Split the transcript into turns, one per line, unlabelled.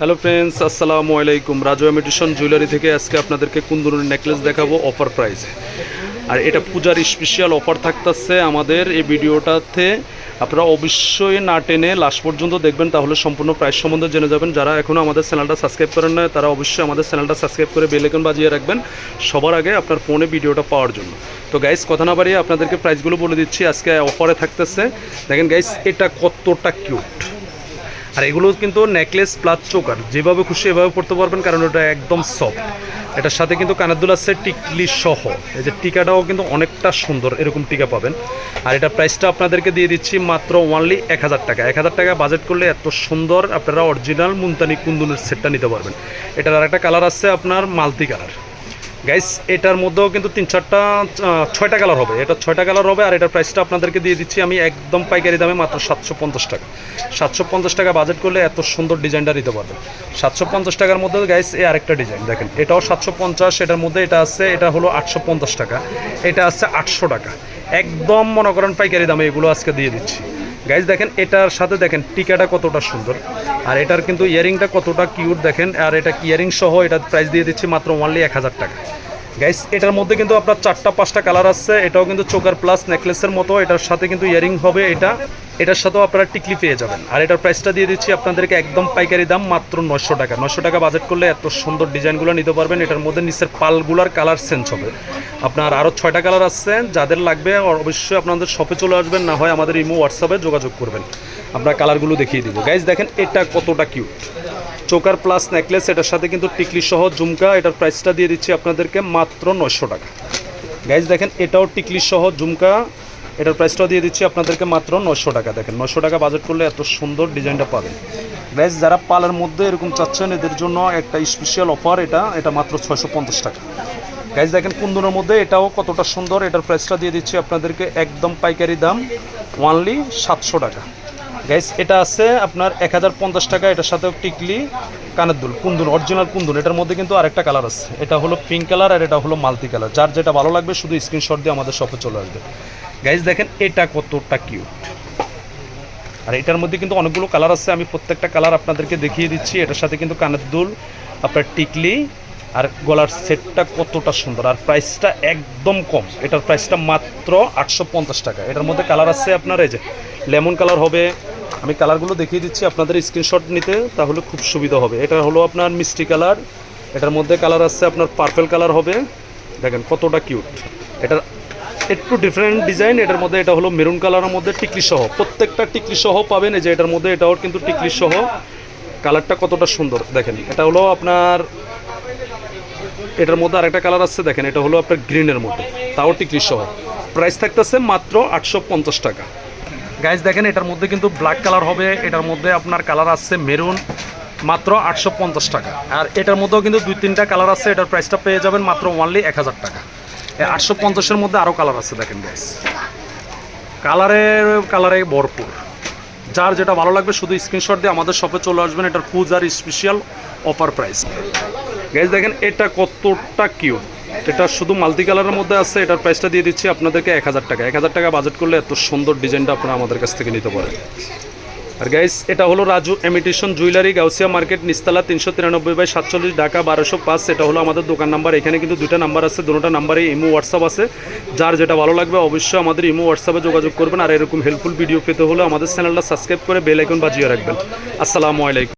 Hello friends আসসালামু আলাইকুম Raju imitation jewellery থেকে আজকে আপনাদেরকে কুন্দুরের নেকলেস দেখাবো? অফার প্রাইসে আর এটা পূজার স্পেশাল অফার থাকতেছে আমাদের এই ভিডিওটাতে। আপনারা অবশ্যই না টেনে লাস্ট পর্যন্ত দেখবেন, তাহলে সম্পূর্ণ প্রাইস সম্বন্ধে জেনে যাবেন। যারা এখনও আমাদের চ্যানেলটা সাবস্ক্রাইব করেন না তারা অবশ্যই আমাদের চ্যানেলটা সাবস্ক্রাইব করে বেলেকন বাজিয়ে রাখবেন সবার আগে আপনার ফোনে ভিডিওটা পাওয়ার জন্য। তো গাইস কথা না বাড়িয়ে আপনাদেরকে প্রাইসগুলো বলে দিচ্ছি। আজকে অফারে থাকতেছে। দেখেন গাইস এটা কতটা কিউট আর এগুলো কিন্তু নেকলেস প্লাস চোকার যেভাবে খুশি এভাবে পড়তে পারবেন, কারণ ওটা একদম সফট এটার সাথে কিন্তু কানাদুল আছে টিকলি সহ, এই যে টিকাটাও কিন্তু অনেকটা সুন্দর এরকম টিকা পাবেন। আর এটা প্রাইসটা আপনাদেরকে দিয়ে দিচ্ছি মাত্র ওনলি এক হাজার টাকা। এক হাজার টাকা বাজেট করলে এত সুন্দর আপনারা অরিজিনাল মুলতানি কুন্দুনের সেটটা নিতে পারবেন। এটার আরেকটা কালার আছে আপনার মাল্টি কালার গাইস এটার মধ্যেও কিন্তু তিন চারটা ছয়টা কালার হবে। এটা ছয়টা কালার হবে আর এটার প্রাইসটা আপনাদেরকে দিয়ে দিচ্ছি আমি একদম পাইকারি দামে মাত্র সাতশো পঞ্চাশ টাকা। সাতশো পঞ্চাশ টাকা বাজেট করলে এত সুন্দর ডিজাইনটা দিতে পারবেন সাতশো পঞ্চাশ টাকার মধ্যে গাইস এ আরেকটা ডিজাইন দেখেন। এটাও সাতশো পঞ্চাশ, এটার মধ্যে এটা আছে, এটা হলো আটশো পঞ্চাশ টাকা। এটা আছে আটশো টাকা। একদম মনে করেন পাইকারি দামে এগুলো আজকে দিয়ে দিচ্ছি। গাইজ দেখেন, এটার সাথে দেখেন, টিকাটা কতটা সুন্দর। আর এটার কিন্তু ইয়ারিংটা কতটা কিউট দেখেন। আর এটা ইয়ারিং সহ এটার প্রাইস দিয়ে দিচ্ছি মাত্র ওনলি এক হাজার টাকা। গাইস এটার মধ্যে কিন্তু আপনার চারটা, পাঁচটা কালার আছে। এটাও কিন্তু চোকার প্লাস নেকলেসের মতো। এটার সাথে কিন্তু ইয়ারিং হবে এটা। এটার সাথেও আপনারা টিকলি পেয়ে যাবেন। আর এটার প্রাইসটা দিয়ে দিচ্ছি আপনাদেরকে একদম পাইকারি দাম মাত্র নশো টাকা। নশো টাকা বাজেট করলে এত সুন্দর ডিজাইনগুলো নিতে পারবেন। এটার মধ্যে নিচের পালগুলার কালার চেঞ্জ হবে। আপনার আরও ছয়টা কালার আছে। যাদের লাগবে অবশ্যই আপনাদের শপে চলে আসবেন। না হয় আমাদের ইমো হোয়াটসঅ্যাপে যোগাযোগ করবেন। আমরা কালারগুলো দেখিয়ে দিব। গাইজ দেখেন এটা কতটা কিউট চোকার প্লাস নেকলেস, এটার সাথে কিন্তু টিকলি সহ ঝুমকা, এটার প্রাইসটা দিয়ে দিচ্ছি আপনাদেরকে মাত্র নশো টাকা। গাইজ দেখেন, এটাও টিকলি সহ ঝুমকা, এটার প্রাইসটাও দিয়ে দিচ্ছি আপনাদেরকে মাত্র নশো টাকা। দেখেন নশো টাকা বাজেট করলে এত সুন্দর ডিজাইনটা পাবেন। গাইজ যারা পালের মধ্যে এরকম চাচ্ছেন, এদের জন্য একটা স্পেশাল অফার এটা এটা মাত্র ছয়শো পঞ্চাশ টাকা। গাইজ দেখেন কুন্দনের মধ্যে এটাও কতটা সুন্দর, এটার প্রাইসটা দিয়ে দিচ্ছি আপনাদেরকে একদম পাইকারি দাম ওয়ানলি সাতশো টাকা। গাইস এটা আছে আপনার এক হাজার পঞ্চাশ টাকা, এটার সাথেও টিকলি, কানের দুল কুন্দুন অরিজিনাল কুন্দুন এটার মধ্যে কিন্তু আরেকটা কালার আছে। এটা হলো পিঙ্ক কালার আর এটা হলো মাল্টি কালার যার যেটা ভালো লাগবে, শুধু স্ক্রিনশট দিয়ে আমাদের শপে চলে আসবে। গাইস দেখেন এটা কতটা কিউট আর এটার মধ্যে কিন্তু অনেকগুলো কালার আছে, আমি প্রত্যেকটা কালার আপনাদেরকে দেখিয়ে দিচ্ছি। এটার সাথে কিন্তু কানের দুল আপনার টিকলি, আর গলার সেটটা কতটা সুন্দর। আর প্রাইসটা একদম কম। এটার প্রাইসটা মাত্র আটশো পঞ্চাশ টাকা। এটার মধ্যে কালার আছে আপনার, এই যে লেমন কালার হবে আমি কালারগুলো দেখিয়ে দিচ্ছি, আপনাদের স্ক্রিনশট নিতে, তাহলে খুব সুবিধা হবে। এটা হলো আপনার মিষ্টি কালার, এটার মধ্যে কালার আছে আপনার পার্পেল কালার হবে। দেখেন কতটা কিউট এটার একটু ডিফারেন্ট ডিজাইন এটার মধ্যে এটা হলো মেরুন কালারের মধ্যে টিকলি সহ। প্রত্যেকটা টিকলি সহ পাবেন, এই যে এটার মধ্যে এটাও কিন্তু টিকলি সহ। কালারটা কতটা সুন্দর, দেখেন। এটা হলো আপনার, এটার মধ্যে আরেকটা কালার আছে, দেখেন। এটা হলো আপনার গ্রিনের মধ্যে, তাও টিকলি সহ। প্রাইস থাকতেছে মাত্র আটশো পঞ্চাশ টাকা। গাইজ দেখেন, এটার মধ্যে কিন্তু ব্ল্যাক কালার হবে। এটার মধ্যে আপনার কালার আসছে মেরুন মাত্র আটশো পঞ্চাশ টাকা। আর এটার মধ্যেও কিন্তু দুই তিনটা কালার আছে, এটার প্রাইসটা পেয়ে যাবেন মাত্র ওনলি এক হাজার টাকা। আটশো পঞ্চাশের মধ্যে আরও কালার আছে, দেখেন গাইজ কালারের কালারে ভরপুর। যার যেটা ভালো লাগবে, শুধু স্ক্রিনশট দিয়ে আমাদের শপে চলে আসবেন। এটার পূজার স্পেশাল অফার প্রাইস গাইজ দেখেন, এটা কতটা কিউট এটা শুধু মাল্টি কালারের মধ্যে আছে এটার প্রাইসটা দিয়ে দিচ্ছি আপনাদেরকে এক হাজার টাকা। এক হাজার টাকা বাজেট করলে এত সুন্দর ডিজাইনটা আপনারা আমাদের কাছ থেকে নিতে পারেন। আর গাইস এটা হলো Raju imitation jewellery Gausia market নিস্তালা তিনশো তিরানব্বই বাই সাতচল্লিশ ঢাকা বারোশো পাঁচ। এটা হলো আমাদের দোকান নাম্বার। এখানে কিন্তু দুটা নাম্বার আছে দুটো নাম্বারে ইমো হোয়াটসঅ্যাপ আছে। যার যেটা ভালো লাগবে অবশ্যই আমাদের ইমো হোয়াটসঅ্যাপে যোগাযোগ করবেন। আর এরকম হেল্পফুল ভিডিও পেতে হলে আমাদের চ্যানেলটা সাবস্ক্রাইব করে বেল আইকন বাজিয়ে রাখবেন। আসসালামু আলাইকুম।